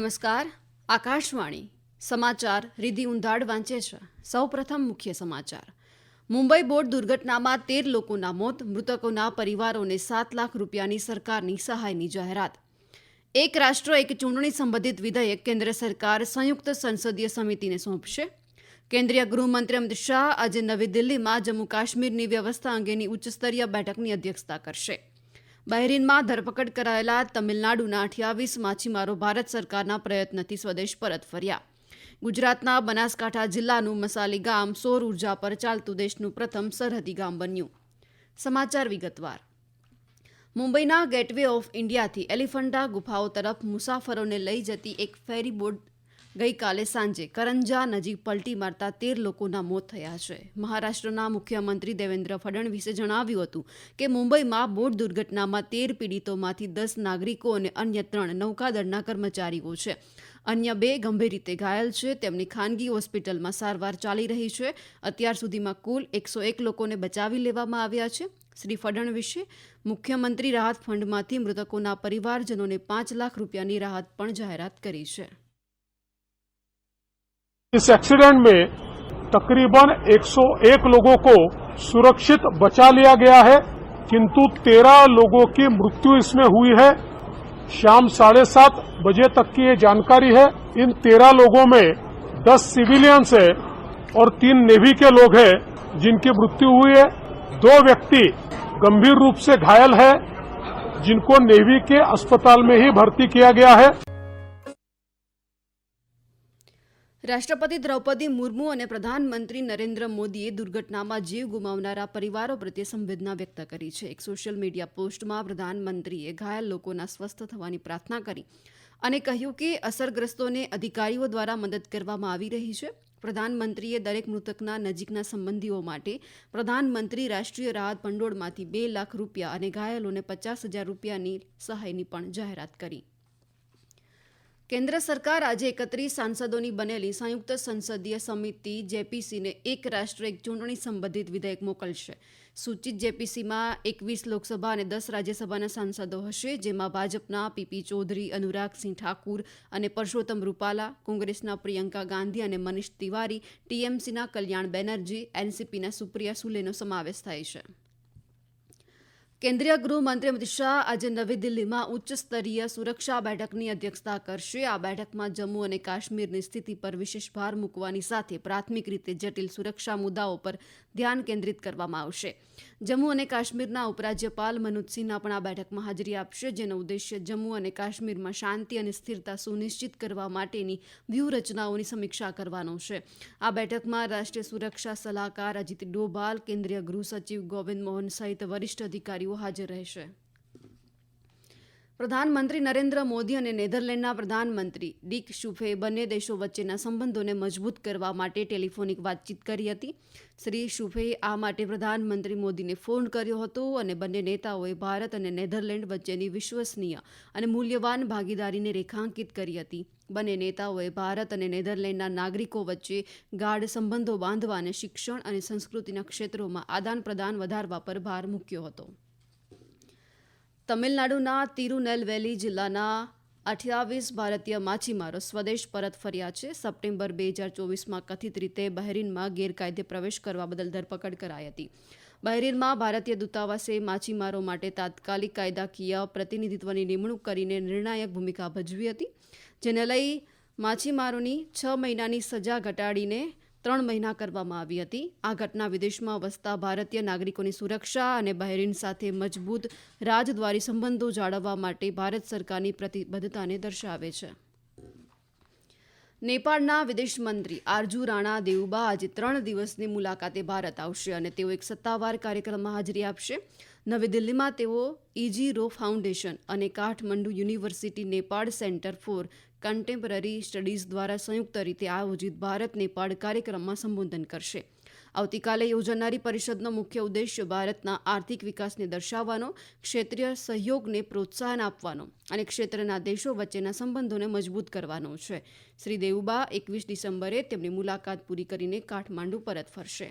નમસ્કાર. આકાશવાણી સમાચાર રિધિ ઉંધાડ વાંચે છે. સૌપ્રથમ મુખ્ય સમાચાર. મુંબઈ બોટ દુર્ઘટનામાં તેર લોકોના મોત, મૃતકોના પરિવારોને સાત લાખ રૂપિયાની સરકારની સહાયની જાહેરાત. એક રાષ્ટ્ર, એક ચૂંટણી સંબંધિત વિધેયક કેન્દ્ર સરકાર સંયુક્ત સંસદીય સમિતિને સોંપશે. કેન્દ્રીય ગૃહમંત્રી અમિત શાહ આજે નવી દિલ્હીમાં જમ્મુ કાશ્મીરની વ્યવસ્થા અંગેની ઉચ્ચસ્તરીય બેઠકની અધ્યક્ષતા કરશે. બહેરીનમાં ધરપકડ કરાયેલા તમિલનાડુના અઠ્યાવીસ માછીમારો ભારત સરકારના પ્રયત્નથી સ્વદેશ પરત ફર્યા. ગુજરાતના બનાસકાંઠા જિલ્લાનું મસાલી ગામ સૌર ઊર્જા પર ચાલતું દેશનું પ્રથમ સરહદી ગામ બન્યું. સમાચાર વિગતવાર. મુંબઈના ગેટવે ઓફ ઇન્ડિયાથી એલિફન્ટા ગુફાઓ તરફ મુસાફરોને લઈ જતી એક ફેરી બોટ ગઈકાલે સાંજે કરંજા નજીક પલટી મારતા તેર લોકોના મોત થયા છે. મહારાષ્ટ્રના મુખ્યમંત્રી દેવેન્દ્ર ફડણવીસે જણાવ્યું હતું કે, મુંબઈમાં બોટ દુર્ઘટનામાં તેર પીડિતોમાંથી દસ નાગરિકો અને અન્ય ત્રણ નૌકાદળના કર્મચારીઓ છે. અન્ય બે ગંભીર રીતે ઘાયલ છે. તેમની ખાનગી હોસ્પિટલમાં સારવાર ચાલી રહી છે. અત્યાર સુધીમાં કુલ એકસો એક લોકોને બચાવી લેવામાં આવ્યા છે. શ્રી ફડણવીસે મુખ્યમંત્રી રાહત ફંડમાંથી મૃતકોના પરિવારજનોને પાંચ લાખ રૂપિયાની રાહત પણ જાહેરાત કરી છે. इस एक्सीडेंट में तकरीबन 101 लोगों को सुरक्षित बचा लिया गया है, किंतु 13 लोगों की मृत्यु इसमें हुई है। शाम साढ़े सात बजे तक की ये जानकारी है, इन 13 लोगों में 10 सिविलियंस है और तीन नेवी के लोग हैं जिनकी मृत्यु हुई है। दो व्यक्ति गंभीर रूप से घायल है, जिनको नेवी के अस्पताल में ही भर्ती किया गया है। રાષ્ટ્રપતિ દ્રૌપદી મુર્મુ અને પ્રધાનમંત્રી નરેન્દ્ર મોદીએ દુર્ઘટનામાં જીવ ગુમાવનારા પરિવારો પ્રત્યે સંવેદના વ્યક્ત કરી છે. એક સોશિયલ મીડિયા પોસ્ટમાં પ્રધાનમંત્રીએ ઘાયલ લોકોના સ્વસ્થ થવાની પ્રાર્થના કરી અને કહ્યું કે અસરગ્રસ્તોને અધિકારીઓ દ્વારા મદદ કરવામાં આવી રહી છે. પ્રધાનમંત્રીએ દરેક મૃતકના નજીકના સંબંધીઓ માટે પ્રધાનમંત્રી રાષ્ટ્રીય રાહત ભંડોળમાંથી બે લાખ રૂપિયા અને ઘાયલોને પચાસ હજાર રૂપિયાની સહાયની પણ જાહેરાત કરી. કેન્દ્ર સરકાર આજે એકત્રીસ સાંસદોની બનેલી સંયુક્ત સંસદીય સમિતિ જેપીસીને એક રાષ્ટ્ર, એક ચૂંટણી સંબંધિત વિધેયક મોકલશે. સૂચિત જેપીસીમાં એકવીસ લોકસભા અને દસ રાજ્યસભાના સાંસદો હશે, જેમાં ભાજપના પીપી ચૌધરી, અનુરાગસિંહ ઠાકુર અને પરસોત્તમ રૂપાલા, કોંગ્રેસના પ્રિયંકા ગાંધી અને મનીષ તિવારી, ટીએમસીના કલ્યાણ બેનર્જી, એનસીપીના સુપ્રિયા સુલેનો સમાવેશ થાય છે. કેન્દ્રીય ગૃહમંત્રી અમિત શાહ આજે નવી દિલ્હીમાં ઉચ્ચ સ્તરીય સુરક્ષા બેઠકની અધ્યક્ષતા કરશે. આ બેઠકમાં જમ્મુ અને કાશ્મીરની સ્થિતિ પર વિશેષ ભાર મૂકવાની સાથે પ્રાથમિક રીતે જટિલ સુરક્ષા મુદ્દાઓ પર ધ્યાન કેન્દ્રિત કરવામાં આવશે. જમ્મુ અને કાશ્મીરના ઉપરાજ્યપાલ મનોજ સિન્હા પણ આ બેઠકમાં હાજરી આપશે, જેનો ઉદ્દેશ્ય જમ્મુ અને કાશ્મીરમાં શાંતિ અને સ્થિરતા સુનિશ્ચિત કરવા માટેની વ્યૂહરચનાઓની સમીક્ષા કરવાનો છે. આ બેઠકમાં રાષ્ટ્રીય સુરક્ષા સલાહકાર અજીત ડોભાલ, કેન્દ્રીય ગૃહ સચિવ ગોવિંદ મોહન સહિત વરિષ્ઠ અધિકારીઓ હાજર રહેશે. પ્રધાનમંત્રી નરેન્દ્ર મોદી અને નેધરલેન્ડના પ્રધાનમંત્રી ડીક શુફે બંને દેશો વચ્ચેના સંબંધોને મજબૂત કરવા માટે ટેલિફોનિક વાતચીત કરી હતી. શ્રી શુફે આ માટે પ્રધાનમંત્રી મોદીને ફોન કર્યો હતો અને બંને નેતાઓએ ભારત અને નેધરલેન્ડ વચ્ચેની વિશ્વસનીય અને મૂલ્યવાન ભાગીદારીને રેખાંકિત કરી હતી. બંને નેતાઓએ ભારત અને નેધરલેન્ડના નાગરિકો વચ્ચે ગાઢ સંબંધો બાંધવા અને શિક્ષણ અને સંસ્કૃતિના ક્ષેત્રોમાં આદાન પ્રદાન વધારવા પર ભાર મૂક્યો હતો. તમિલનાડુના તિરુનેલવેલી જિલ્લાના અઠ્યાવીસ ભારતીય માછીમારો સ્વદેશ પરત ફર્યા છે. સપ્ટેમ્બર બે હજાર ચોવીસમાં કથિત રીતે બહેરીનમાં ગેરકાયદે પ્રવેશ કરવા બદલ ધરપકડ કરાઈ હતી. બહેરીનમાં ભારતીય દૂતાવાસે માછીમારો માટે તાત્કાલિક કાયદાકીય પ્રતિનિધિત્વની નિમણૂક કરીને નિર્ણાયક ભૂમિકા ભજવી હતી, જેને લઈ માછીમારોની છ મહિનાની સજા ઘટાડીને ત્રણ મહિના કરવામાં આવી હતી. આ ઘટના વિદેશમાં વસતા ભારતીય નાગરિકોની સુરક્ષા અને બહેરીન સાથે મજબૂત રાજદ્વારી સંબંધો જાળવવા માટે ભારત સરકારની પ્રતિબદ્ધતાને દર્શાવે છે. નેપાળના વિદેશ મંત્રી આરજુ રાણા દેઉબા આજે ત્રણ દિવસની મુલાકાતે ભારત આવશે અને તેઓ એક સત્તાવાર કાર્યક્રમમાં હાજરી આપશે. નવી દિલ્હીમાં તેઓ ઇજી રો ફાઉન્ડેશન અને Kathmandu university Nepal centre for contemporary studies દ્વારા સંયુક્ત રીતે આયોજિત ભારત નેપાળ કાર્યક્રમમાં સંબોધન કરશે. આવતીકાલે યોજાનારી પરિષદનો મુખ્ય ઉદ્દેશ્ય ભારતના આર્થિક વિકાસને દર્શાવવાનો, ક્ષેત્રીય સહયોગને પ્રોત્સાહન આપવાનો અને ક્ષેત્રના દેશો વચ્ચેના સંબંધોને મજબૂત કરવાનો છે. શ્રી દેવુબા એકવીસ ડિસેમ્બરે તેમની મુલાકાત પૂરી કરીને કાઠમાંડુ પરત ફરશે.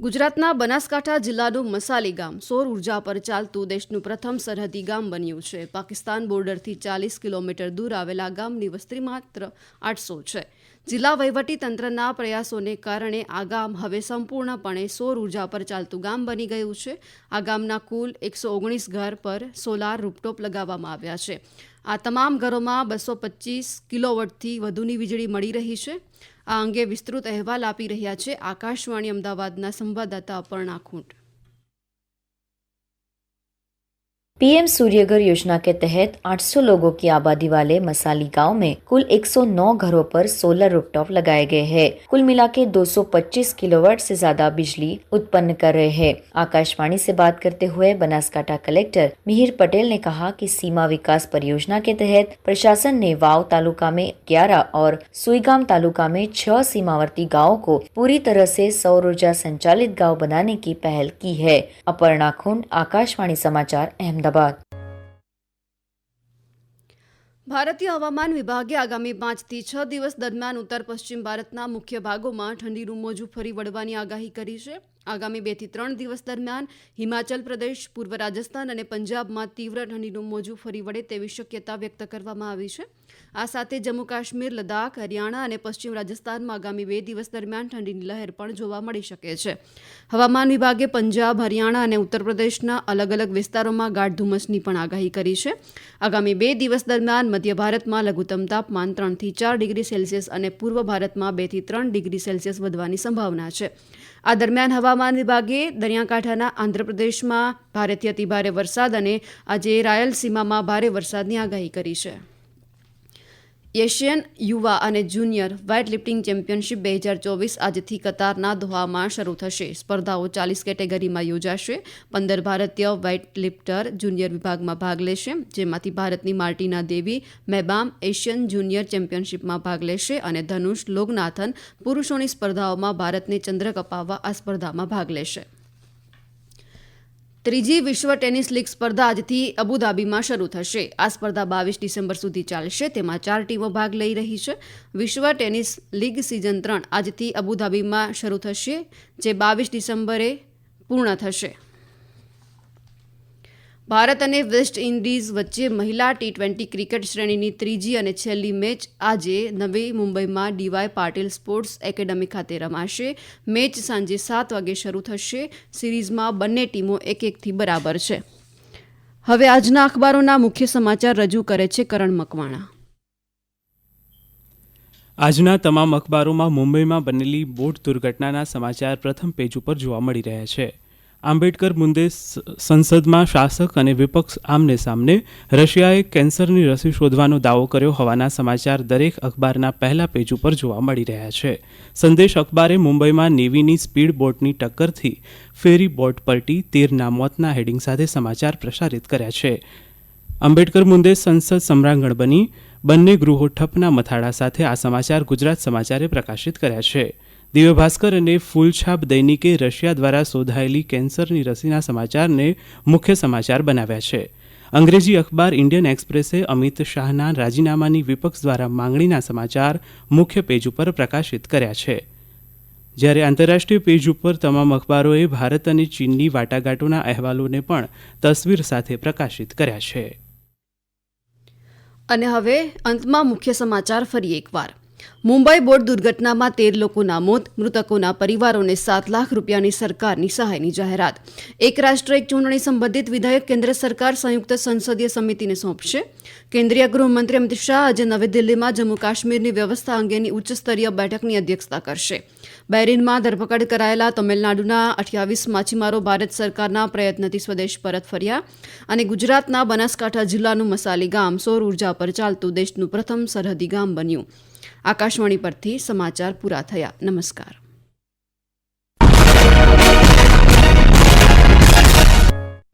ગુજરાતના બનાસકાંઠા જિલ્લાનું મસાલી ગામ, સૌર ઊર્જા પર ચાલતું દેશનું પ્રથમ સરહદી ગામ બન્યું છે. પાકિસ્તાન બોર્ડરથી ચાલીસ કિલોમીટર દૂર આવેલા ગામની વસ્તી માત્ર આઠસો છે. જિલ્લા તંત્રના પ્રયાસોને કારણે આ ગામ હવે સંપૂર્ણપણે સૌર ઊર્જા પર ચાલતું ગામ બની ગયું છે. આ ગામના કુલ એકસો ઓગણીસ ઘર પર સોલાર રૂપટોપ લગાવવામાં આવ્યા છે. આ તમામ ઘરોમાં બસો પચીસ કિલોવોટથી વધુની વીજળી મળી રહી છે. આ અંગે વિસ્તૃત અહેવાલ આપી રહ્યા છે આકાશવાણી અમદાવાદના સંવાદદાતા અપર્ણા ખૂંટ. पीएम सूर्यघर योजना के तहत 800 लोगों की आबादी वाले मसाली गाँव में कुल 109 घरों पर सोलर रूपटॉप लगाए गए हैं। कुल मिला के 225 किलोवाट से ज़्यादा बिजली उत्पन्न कर रहे हैं। आकाशवाणी से बात करते हुए बनासकांठा कलेक्टर मिहिर पटेल ने कहा कि सीमा विकास परियोजना के तहत प्रशासन ने वाव तालुका में 11 और सुईगाम तालुका में छह सीमावर्ती गाँव को पूरी तरह से सौर ऊर्जा संचालित गाँव बनाने की पहल की है। अपर्णा खुंड, आकाशवाणी समाचार, अहमदाबाद। ભારતીય હવામાન વિભાગે આગામી પાંચથી છ દિવસ દરમિયાન ઉત્તર પશ્ચિમ ભારતના મુખ્ય ભાગોમાં ઠંડીનું મોજું ફરી વળવાની આગાહી કરી છે. આગામી બેથી ત્રણ દિવસ દરમિયાન હિમાચલ પ્રદેશ, પૂર્વ રાજસ્થાન અને પંજાબમાં તીવ્ર ઠંડીનું મોજું ફરી વળે તેવી શક્યતા વ્યક્ત કરવામાં આવી છે. આ સાથે જમ્મુ કાશ્મીર, લદ્દાખ, હરિયાણા અને પશ્ચિમ રાજસ્થાનમાં આગામી બે દિવસ દરમિયાન ઠંડીની લહેર પણ જોવા મળી શકે છે. હવામાન વિભાગે પંજાબ, હરિયાણા અને ઉત્તર પ્રદેશના અલગ અલગ વિસ્તારોમાં ગાઢ ધુમ્મસની પણ આગાહી કરી છે. આગામી બે દિવસ દરમિયાન મધ્ય ભારતમાં લઘુત્તમ તાપમાન ત્રણથી ચાર ડિગ્રી સેલ્સિયસ અને પૂર્વ ભારતમાં બેથી ત્રણ ડિગ્રી સેલ્સિયસ વધવાની સંભાવના છે. આ દરમિયાન હવામાન વિભાગે દરિયાકાંઠાના આંધ્રપ્રદેશમાં ભારેથી અતિભારે વરસાદ અને આજે રાયલસીમામાં ભારે વરસાદની આગાહી કરી છે. એશિયન યુવા અને જુનિયર વેઇટ લિફ્ટિંગ ચેમ્પિયનશિપ બે હજાર ચોવીસ આજથી કતારના દોહામાં શરૂ થશે. સ્પર્ધાઓ ચાલીસ કેટેગરીમાં યોજાશે. પંદર ભારતીય વેઇટ લિફ્ટર જુનિયર વિભાગમાં ભાગ લેશે, જેમાંથી ભારતની માર્ટિના દેવી, મેબામ, એશિયન જુનિયર ચેમ્પિયનશિપમાં ભાગ લેશે અને ધનુષ લોગનાથન પુરુષોની સ્પર્ધાઓમાં ભારતને ચંદ્રક અપાવવા આ સ્પર્ધામાં ભાગ લેશે. ત્રીજી વિશ્વ ટેનિસ લીગ સ્પર્ધા આજથી અબુધાબીમાં શરૂ થશે. આ સ્પર્ધા બાવીસ ડિસેમ્બર સુધી ચાલશે. તેમાં ચાર ટીમો ભાગ લઈ રહી છે. વિશ્વ ટેનિસ લીગ સિઝન ત્રણ આજથી અબુધાબીમાં શરૂ થશે, જે બાવીસ ડિસેમ્બરે પૂર્ણ થશે. ભારત અને વેસ્ટ ઇન્ડિઝ વચ્ચે મહિલા ટી ટ્વેન્ટી ક્રિકેટ શ્રેણીની ત્રીજી અને છેલ્લી મેચ આજે નવી મુંબઈમાં ડીવાય પાટીલ સ્પોર્ટ્સ એકેડમી ખાતે રમાશે. મેચ સાંજે સાત વાગે શરૂ થશે. સિરીઝમાં બંને ટીમો એક એકથી બરાબર છે. હવે આજના અખબારોના મુખ્ય સમાચાર રજૂ કરે છે કરણ મકવાણા. આજના તમામ અખબારોમાં મુંબઈમાં બનેલી બોટ દુર્ઘટનાના સમાચાર પ્રથમ પેજ ઉપર જોવા મળી રહ્યા છે. આંબેડકર મુદ્દે સંસદમાં શાસક અને વિપક્ષ આમને સામને રશિયાએ કેન્સરની રસી શોધવાનો દાવો કર્યો હોવાના સમાચાર દરેક અખબારના પહેલા પેજ ઉપર જોવા મળી રહ્યા છે. સંદેશ અખબારે મુંબઈમાં નેવીની સ્પીડ બોટની ટક્કરથી ફેરી બોટ પલટી તેરના મોતના હેડિંગ સાથે સમાચાર પ્રસારિત કર્યા છે. આંબેડકર મુદ્દે સંસદ સમ્રાંગણ બની બંને ગૃહો ઠપના મથાળા સાથે આ સમાચાર ગુજરાત સમાચારે પ્રકાશિત કર્યા છે. દિવ્ય ભાસ્કર અને ફૂલછાપ દૈનિકે રશિયા દ્વારા શોધાયેલી કેન્સરની રસીના સમાચારને મુખ્ય સમાચાર બનાવ્યા છે. અંગ્રેજી અખબાર ઇન્ડિયન એક્સપ્રેસે અમિત શાહના રાજીનામાની વિપક્ષ દ્વારા માંગણીના સમાચાર મુખ્ય પેજ ઉપર પ્રકાશિત કર્યા છે. જ્યારે આંતરરાષ્ટ્રીય પેજ ઉપર તમામ અખબારોએ ભારત અને ચીનની વાટાઘાટોના અહેવાલોને પણ તસવીર સાથે પ્રકાશિત કર્યા છે. અને હવે અંતમાં મુખ્ય સમાચાર ફરી એકવાર. મુંબઈ બોટ દુર્ઘટનામાં તેર લોકોના મોત, મૃતકોના પરિવારોને સાત લાખ રૂપિયાની સરકારની સહાયની જાહેરાત. એક રાષ્ટ્ર એક ચૂંટણી સંબંધિત વિધેયક કેન્દ્ર સરકાર સંયુક્ત સંસદીય સમિતિને સોંપશે. કેન્દ્રીય ગૃહમંત્રી અમિત શાહ આજે નવી દિલ્હીમાં જમ્મુ કાશ્મીરની વ્યવસ્થા અંગેની ઉચ્ચસ્તરીય બેઠકની અધ્યક્ષતા કરશે. બહેરીનમાં ધરપકડ કરાયેલા તમિલનાડુના અઠ્યાવીસ માછીમારો ભારત સરકારના પ્રયત્નથી સ્વદેશ પરત ફર્યા અને ગુજરાતના બનાસકાંઠા જિલ્લાનું મસાલી ગામ, સૌર ઊર્જા પર ચાલતું દેશનું પ્રથમ સરહદી ગામ બન્યું. આકાશવાણી પરથી સમાચાર પૂરા થયા. નમસ્કાર.